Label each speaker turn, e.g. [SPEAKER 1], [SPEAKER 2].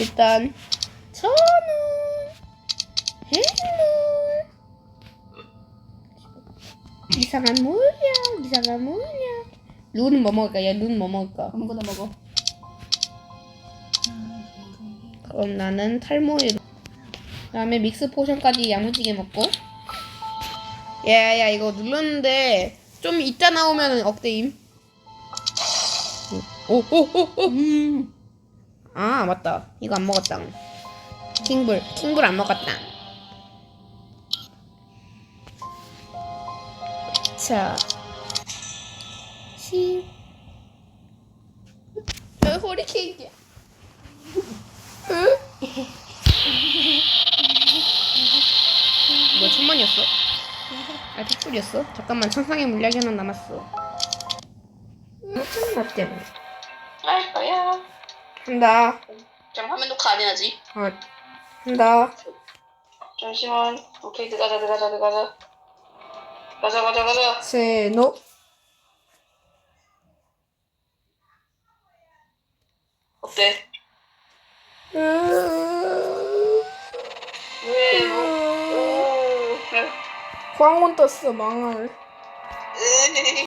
[SPEAKER 1] 일단 천원 해물 이상한 물약 이상한 물약 루는 뭐 먹을까? 야 루는 뭐 먹을까?
[SPEAKER 2] 아무거나 먹어.
[SPEAKER 1] 그럼 나는 탈모일 그다음에 믹스 포션까지 야무지게 먹고 야야 이거 눌렀는데 좀 이따 나오면 억대임 오오오오
[SPEAKER 2] 음.
[SPEAKER 1] 아 맞다. 이거 안 먹었다. 킹불 킹불 안 먹었다. 자. 시. 어, 호리케이크야? 뭐 천만이었어? 아 택불이었어? 잠깐만 천상의 물약이 하나 남았어 나 때문에.
[SPEAKER 3] 할 거야.
[SPEAKER 1] 한다
[SPEAKER 3] 그럼 화면 녹화 안 해야지.
[SPEAKER 1] 아 한다
[SPEAKER 3] 잠시만. 오케이, 들어가자, 들어가자, 들어가자. 가자, 가자, 가자.
[SPEAKER 1] 세노
[SPEAKER 3] 어때?
[SPEAKER 1] 음.
[SPEAKER 3] 왜? 뭐? 오.
[SPEAKER 1] 광원 떴어 망할
[SPEAKER 3] 으이.